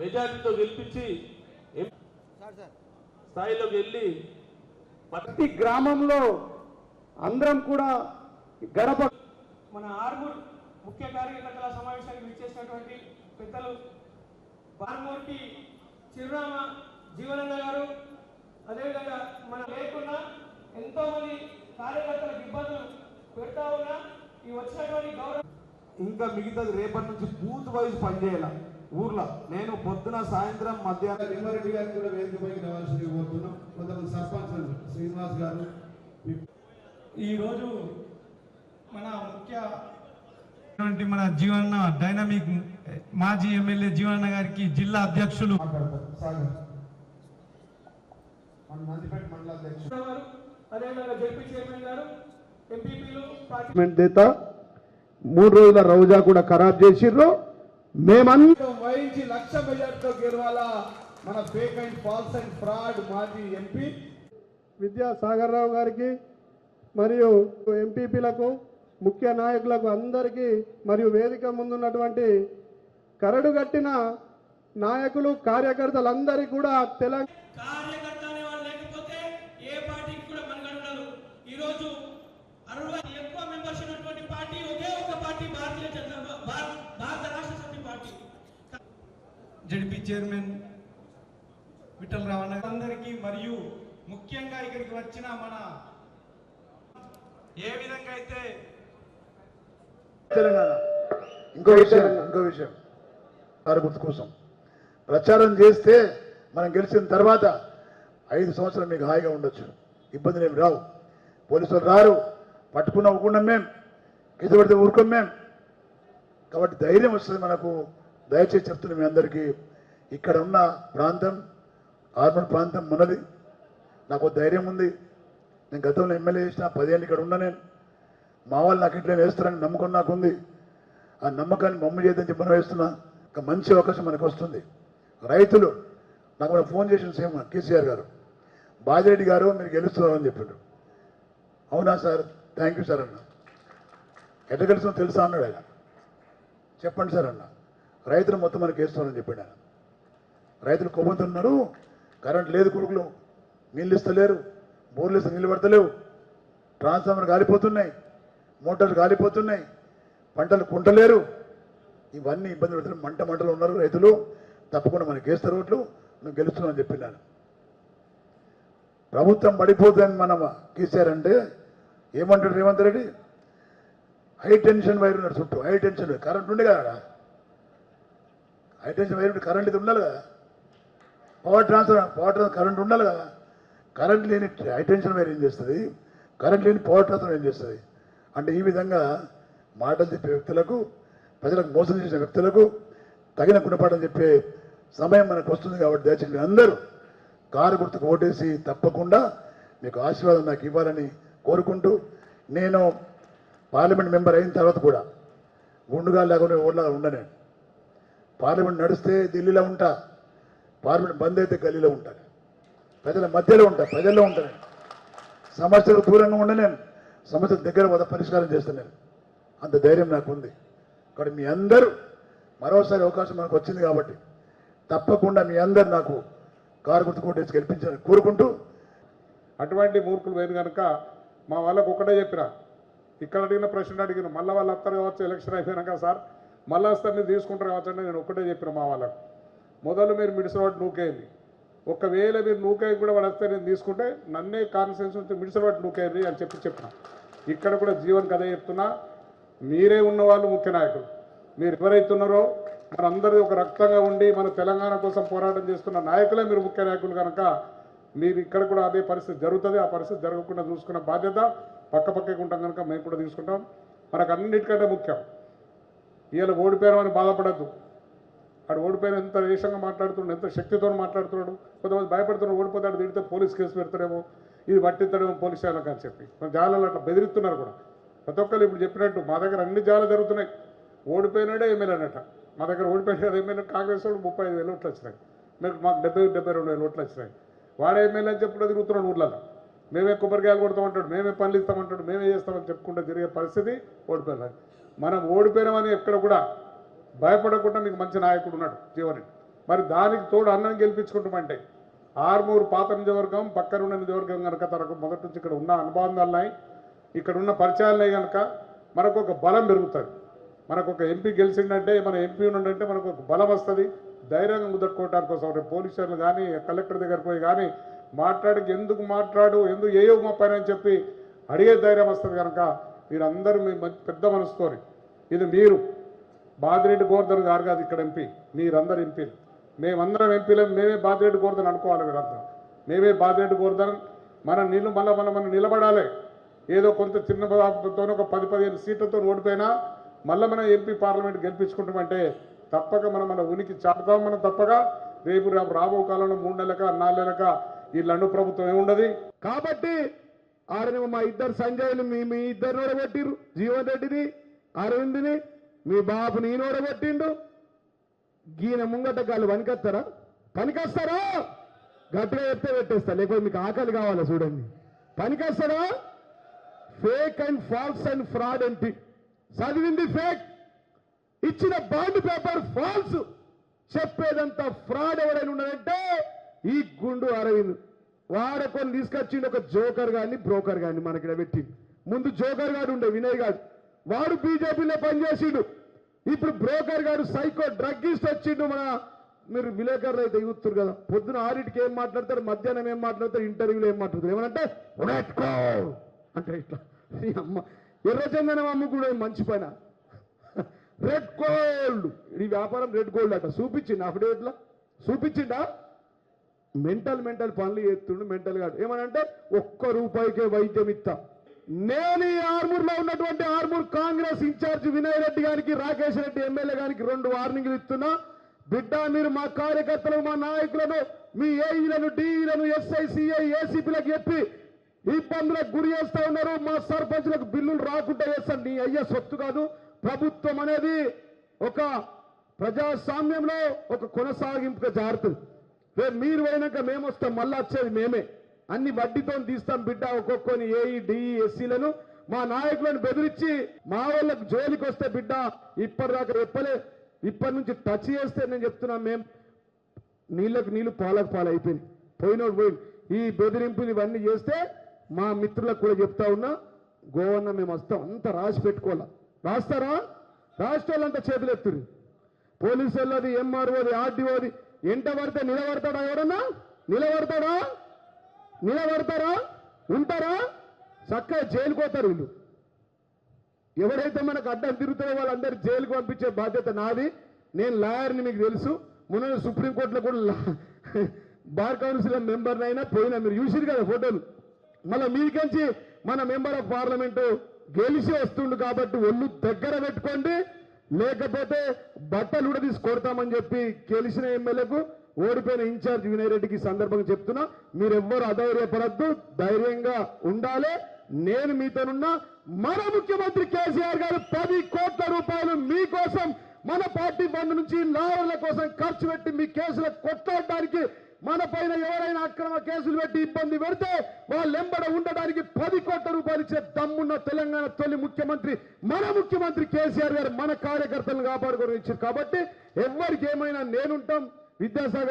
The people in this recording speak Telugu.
మెజారిటీతో గెలిపించి స్థాయిలోకి వెళ్ళి ప్రతి గ్రామంలో అందరం కూడా గడప మన ఆర్మూర్ ముఖ్య కార్యకర్తల సమావేశానికి విచ్చేసినటువంటి పెద్దలు ఆర్మూర్కి చిరునామా జీవనన్న గారు అదేవిధంగా మన లేకుండా ఎంతో మంది కార్యకర్తలకు ఇబ్బందులు పెడతా ఉన్నా ఈ వచ్చినటువంటి గౌరవ ఇంకా మిగతాది రేపటి నుంచి బూత్ వైజ్ పనిచేయాల. ఊర్లో నేను పొద్దున సాయంత్రం మధ్యాహ్నం నిమ్మారెడ్డి గారికి కూడా వేదికపైకి రావాల్సింది కోరుతున్నాం. కొంతమంది సర్పంచ్ శ్రీనివాస్ గారు ఈరోజు మన ముఖ్య మన జీవన డైనమిక్ మాజీ ఎమ్మెల్యే జీవన్న గారికి జిల్లా అధ్యక్షులు మాట్లాడతారు సాగర్. మన నందిపేట మండల అధ్యక్షుడు. గారు అదేవిధంగా జడ్పీ చైర్మన్ గారు ఎంపీపీలు మూడు రోజుల రోజా కూడా ఖరాబ్ చేసిర్రు. మేమందరం వహించి లక్ష మెజార్టీతో గెలవాలా మన fake and false and fraud మాజీ ఎంపీ. విద్యాసాగర్ రావు గారికి మరియు ఎంపీపీలకు ముఖ్య నాయకులకు అందరికీ మరియు వేదిక ముందున్నటువంటి కరడు కట్టిన నాయకులు కార్యకర్తలందరికీ కూడా తెలంగాణ చైర్మన్ విఠల్ రావణ అందరికీ మరియు ముఖ్యంగా ఇక్కడికి వచ్చిన మన ఏ విధంగా అయితే తెలంగాణ. ఇంకో విషయం ఇంకో విషయం. వారి కోసం. ప్రచారం చేస్తే మనం గెలిచిన తర్వాత ఐదు సంవత్సరాలు మీకు హాయిగా ఉండొచ్చు. ఇబ్బందులు ఏమి రావు. పోలీసులు రారు. పట్టుకున్న ఊరుకున్నాం మేం. కింద పడితే ఊరుకోం మేము కాబట్టి ధైర్యం వస్తుంది మనకు. దయచేసి చెప్తున్నాం మీ అందరికీ. ఇక్కడ ఉన్న ప్రాంతం ఆర్మల్ ప్రాంతం మనది నాకు ధైర్యం ఉంది. నేను గతంలో ఎమ్మెల్యే చేసిన పదేళ్ళు ఇక్కడ ఉన్నా నేను మా వాళ్ళు నాకు ఇట్లా వేస్తారని నమ్మకం నాకు ఉంది ఆ నమ్మకాన్ని మమ్మ చేద్దని చెప్పి మనం వేస్తున్నా. ఒక మంచి అవకాశం మనకు వస్తుంది. రైతులు నాకు మనం ఫోన్ చేసిన సేమ్ కేసీఆర్ గారు. బాజిరెడ్డి గారు మీరు గెలుస్తున్నారని చెప్పాడు అవునా సార్? థ్యాంక్ యూ సార్ అన్న. ఎట్ట గెలుస్తుందో తెలుసా అన్నాడు ఆయన. చెప్పండి సార్ అన్న. రైతులు మొత్తం మనకి వేస్తున్నారని చెప్పాడు ఆయన. రైతులు కొమ్ముతున్నారు కరెంట్ లేదు కొడుకులు. నీళ్ళు ఇస్తలేరు. బోర్లు ఇస్తే నీళ్ళు పడతలేవు ట్రాన్స్ఫార్మర్ కాలిపోతున్నాయి మోటార్లు కాలిపోతున్నాయి పంటలు కుంటలేరు. ఇవన్నీ ఇబ్బంది పెడుతున్నారు మంట మంటలు ఉన్నారు రైతులు. తప్పకుండా మనకి వేస్తారు ఓట్లు నువ్వు గెలుస్తున్నావు అని చెప్పినాను ప్రభుత్వం పడిపోతుందని మనం గీశారంటే ఏమంటాడు Revanth Reddy? High tension wire ఉన్నారు చుట్టూ. హై టెన్షన్ కరెంట్ ఉండే కదా హై టెన్షన్ వైర్ ఉంటే కరెంట్ ఇది ఉండాలి కదా. Power transfer power transfer current ఉండాలి కదా. కరెంట్ లేని హై టెన్షన్ వైర్ ఏం చేస్తుంది? కరెంట్ లేని పవర్ ట్రాన్స్ఫర్ ఏం చేస్తుంది? అంటే ఈ విధంగా మాటలు చెప్పే వ్యక్తులకు ప్రజలకు మోసం చేసిన వ్యక్తులకు తగిన గుణపాఠం చెప్పే సమయం మనకు వస్తుంది కాబట్టి దయచేసి మీరు అందరూ కారు గుర్తుకు ఓటేసి తప్పకుండా మీకు ఆశీర్వాదం నాకు ఇవ్వాలని కోరుకుంటూ నేను పార్లమెంట్ మెంబర్ అయిన తర్వాత కూడా గుండుగా లేకుండా ఓట్లా ఉండనే. పార్లమెంట్ నడిస్తే ఢిల్లీలో ఉంటా. పార్లమెంట్ బంద్ అయితే గల్లీలో ఉంటాను ప్రజల మధ్యలో ఉంటాను ప్రజల్లో ఉంటాను సమస్యలకు దూరంగా ఉండలేను సమస్యల దగ్గర వద పరిష్కారం చేస్తున్నాను అంత ధైర్యం నాకు ఉంది కాబట్టి మీ అందరూ మరోసారి అవకాశం మనకు వచ్చింది కాబట్టి తప్పకుండా మీ అందరు నాకు కారు గుర్తు కొట్టేసి గెలిపించాలని కోరుకుంటూ అటువంటి మూర్ఖులు పోయింది కనుక మా వాళ్ళకు ఒకటే చెప్పిన. ఇక్కడ అడిగిన ప్రశ్న అడిగిన మళ్ళీ వాళ్ళు వస్తారు కావచ్చు ఎలక్షన్ అయిపోయినాక సార్ మళ్ళీ అస్తారు మీరు తీసుకుంటారు కావచ్చు అంటే నేను ఒకటే చెప్పిన మా వాళ్ళకు. మొదలు మీరు మిడిసలవాటి నూకేయండి ఒకవేళ మీరు నూకేయ కూడా వాడు వస్తే నేను తీసుకుంటే నన్నే కాన్ఫిడెన్స్ ఉంటే మిడిసలవాటి నూకేయండి అని చెప్పి చెప్పిన. ఇక్కడ కూడా జీవన్ కథ చెప్తున్నా. మీరే ఉన్న వాళ్ళు ముఖ్య నాయకులు. మీరు ఎవరైతున్నారో మనందరూ ఒక రక్తంగా ఉండి మన తెలంగాణ కోసం పోరాటం చేస్తున్న నాయకులే మీరు ముఖ్య నాయకులు కనుక మీరు ఇక్కడ కూడా అదే పరిస్థితి జరుగుతుంది. ఆ పరిస్థితి జరగకుండా చూసుకున్న బాధ్యత పక్క పక్కకి ఉంటాం కనుక మేము కూడా తీసుకుంటాం. మనకు అన్నిటికంటే ముఖ్యం. ఇవాళ ఓడిపోయామని బాధపడద్దు. వాడు ఓడిపోయిన ఎంత దేశంగా మాట్లాడుతున్నాడు ఎంత శక్తితో మాట్లాడుతున్నాడు కొంతమంది భయపడుతున్నాడు ఓడిపోతాడు తిడితే పోలీస్ కేసు పెడతాడేమో ఇది పట్టిస్తాడేమో పోలీస్ స్టేషన్లకు అని చెప్పి. మన జాలలో అట్లా బెదిరిస్తున్నారు కూడా. ప్రతి ఒక్కరు ఇప్పుడు చెప్పినట్టు మా దగ్గర అన్ని జాలు జరుగుతున్నాయి. ఓడిపోయినాడే ఎమ్మెల్యే అనట మా దగ్గర ఓడిపోయిన ఎమ్మెల్యే కాంగ్రెస్ వాడు ముప్పై ఐదు వేలు ఓట్లు వచ్చినాయి. మీకు మాకు డెబ్బై డెబ్బై రెండు వేలు ఓట్లు వచ్చినాయి. వాడే ఎమ్మెల్యే అని చెప్పుకుంటే తిరుగుతున్నాడు ఊర్లలో. మేమే కొబ్బరికాయలు కొడతామంటాడు మేమే పనులు ఇస్తామంటాడు మేమే చేస్తామని చెప్పుకుంటే తిరిగే పరిస్థితి ఓడిపోయినారు మనం ఓడిపోయినామని ఎక్కడ కూడా భయపడకుండా మీకు మంచి నాయకుడు ఉన్నాడు జీవన్. మరి దానికి తోడు అన్నం గెలిపించుకుంటామంటే ఆర్మూరు పాత నిజవర్గం పక్కనున్న నిజవర్గం కనుక తనకు మొదటి నుంచి ఇక్కడ ఉన్న అనుబంధాలున్నాయి ఇక్కడ ఉన్న పరిచయాలున్నాయి కనుక మనకు ఒక బలం పెరుగుతుంది. మనకు ఒక ఎంపీ గెలిచిండంటే మన ఎంపీ ఉన్నంటే మనకు ఒక బలం వస్తుంది. ధైర్యంగా ముద్దట్టుకోవడానికి కోసం రేపు పోలీసులు కానీ కలెక్టర్ దగ్గర పోయి కానీ మాట్లాడి ఎందుకు మాట్లాడు ఎందుకు ఏ మా పైన అని చెప్పి అడిగే ధైర్యం వస్తుంది కనుక మీరందరూ మీ పెద్ద మనసుతోని. ఇది మీరు. బాదిరెడ్డి గోవర్ధన్ గారు కాదు ఇక్కడ ఎంపీ. మీరందరు ఎంపీలు. మేమందరం ఎంపీలు మేమే బాదిరెడ్డి గోవర్ధన్ అనుకోవాలి మీరంతా మేమే బాదిరెడ్డి గోవర్ధన్ మన నీళ్ళు మళ్ళీ మనం మనం నిలబడాలి. ఏదో కొంత చిన్న ఒక పది పదిహేను సీట్లతో ఓడిపోయినా మళ్ళీ మనం ఎంపీ పార్లమెంట్ గెలిపించుకుంటామంటే తప్పక మనం మన ఉనికి చాటుతాం మనం తప్పక. రేపు రేపు రాబో కాలంలో మూడు నెలలక నాలుగు నెలలక ఈ లండు ప్రభుత్వం ఏముండదు. కాబట్టి ఆడనేమో మా ఇద్దరు సంజయ్ని మీ మీ ఇద్దరు ఓడగొట్టిర్రు జీవన్ రెడ్డిని అరవింద్ని మీ బాబుని ఈయన గీన ముంగట కాళ్ళు పనికొస్తారా పనికొస్తారా? గట్టిగా చెప్తే పెట్టేస్తా లేకపోతే మీకు ఆకలి కావాలా చూడండి. పనికొస్తారా? Fake and false and fraud ఏంటి చదివింది ఫేక్ ఇచ్చిన బాండ్ పేపర్ ఫాల్స్ చెప్పేదంతా ఫ్రాడ్ ఎవడైనా ఉన్నదంటే ఈ గుండు అరవింద్. వాడకొని తీసుకొచ్చిండు ఒక జోకర్ గాని బ్రోకర్ గాని మనకి పెట్టి ముందు జోకర్ గాడు ఉండే వినయ్ గాడు. వాడు బీజేపీలో పనిచేసిండు. ఇప్పుడు బ్రోకర్ గారు సైకో డ్రగ్గిస్ట్ వచ్చిండు మన మీరు విలేకరులు అయితే ఇగుతురు కదా. పొద్దున ఆరింటికి ఏం మాట్లాడతారు మధ్యాహ్నం ఏం మాట్లాడతారు ఇంటర్వ్యూలో ఏం మాట్లాడతారు? ఏమంటే "ఉడెత్తుకో" అంటే ఇట్లా. అమ్మ ఎర్రచందనం అమ్ముకునే మంచి పైన. రెడ్ గోల్డ్ ఈ వ్యాపారం రెడ్ గోల్డ్ అట. చూపించింది అఫిడేవిట్లో చూపించిండా? మెంటల్ మెంటల్ పనులు చేస్తుండు మెంటల్గా ఏమనంటే ఒక్క రూపాయికే వైద్యం ఇస్తా నేను ఈ ఆర్మూర్లో ఉన్నటువంటి ఆర్మూర్ కాంగ్రెస్ ఇన్ఛార్జ్ వినయ్ రెడ్డి గారికి రాకేష్ రెడ్డి ఎమ్మెల్యే గారికి రెండు వార్నింగ్లు ఇస్తున్నా. బిడ్డ మీరు మా కార్యకర్తలు మా నాయకులను మీ ఏఈలను డిఈలను ఎస్ఐ సిఐ ఏసీపీలకు చెప్పి ఇబ్బందులకు గురి చేస్తా ఉన్నారు. మా సర్పంచ్లకు బిల్లులు రాకుండా చేస్తాను. నీ అయ్యే సొత్తు కాదు. ప్రభుత్వం అనేది ఒక ప్రజాస్వామ్యంలో ఒక కొనసాగింపుగా జారుతుంది. రేపు మీరు పోయినాక మేము వస్తాం. మళ్ళీ వచ్చేది మేమే. అన్ని వడ్డీతో తీస్తాం బిడ్డ ఒక్కొక్కని ఏఈ డిఈ ఎస్సీలను మా నాయకులను బెదిరించి మా వాళ్ళకు జోలికి వస్తే బిడ్డ ఇప్పటిదాకా చెప్పలే. ఇప్పటి నుంచి టచ్ చేస్తే నేను చెప్తున్నాం మేము నీళ్ళకు నీళ్ళు పాలకు పాలు అయిపోయింది. పోయినోడు పోయి ఈ బెదిరింపులు ఇవన్నీ చేస్తే మా మిత్రులకు కూడా చెప్తా ఉన్నా గోవన్న మేము వస్తాం అంత రాసి పెట్టుకోవాలా. రాస్తారా? రాష్ట్రాలంతా చేతులు ఎత్తురు పోలీసు వాళ్ళది ఎంఆర్ఓది ఆర్డీఓది ఎంట పడితే నిలబడతాడా ఎవడన్నా నిలబడతాడా? నిలబడతారా? ఉంటారా? చక్కగా జైలుకు పోతారు వీళ్ళు. ఎవరైతే మనకు అడ్డం తిరుగుతారో వాళ్ళందరూ జైలుకు పంపించే బాధ్యత నాది. నేను లాయర్ని మీకు తెలుసు. మొన్న సుప్రీంకోర్టులో కూడా బార్ కౌన్సిల్ మెంబర్ని అయినా పోయినా మీరు చూసిరు కదా ఫోటోలు. మళ్ళీ మీకంచి మన మెంబర్ ఆఫ్ పార్లమెంటు గెలిచి వస్తుండు కాబట్టి ఒళ్ళు దగ్గర పెట్టుకోండి. లేకపోతే బట్టలు కూడా తీసుకొడతామని చెప్పి గెలిచిన ఎమ్మెల్యేకు ఓడిపోయిన ఇన్ఛార్జ్ వినయ్ రెడ్డికి సందర్భంగా చెప్తున్నా మీరెవ్వరు అధైర్యపడద్దు ధైర్యంగా ఉండాలి. నేను మీతోనున్నా మన ముఖ్యమంత్రి కేసీఆర్ గారు పది కోట్ల రూపాయలు మీకోసం మన పార్టీ ఫండ్ నుంచి లాయర్ల కోసం ఖర్చు పెట్టి మీ కేసులకు కొట్లాడడానికి మన పైన ఎవరైనా అక్రమ కేసులు పెట్టి ఇబ్బంది పెడితే వాళ్ళెంబడ ఉండడానికి పది కోట్ల రూపాయలు ఇచ్చే దమ్మున్న తెలంగాణ తొలి ముఖ్యమంత్రి మన ముఖ్యమంత్రి కేసీఆర్ గారు మన కార్యకర్తలను కాపాడుకొని ఇచ్చారు. కాబట్టి ఎవరికి ఏమైనా నేనుంటాం విద్యాసాగర్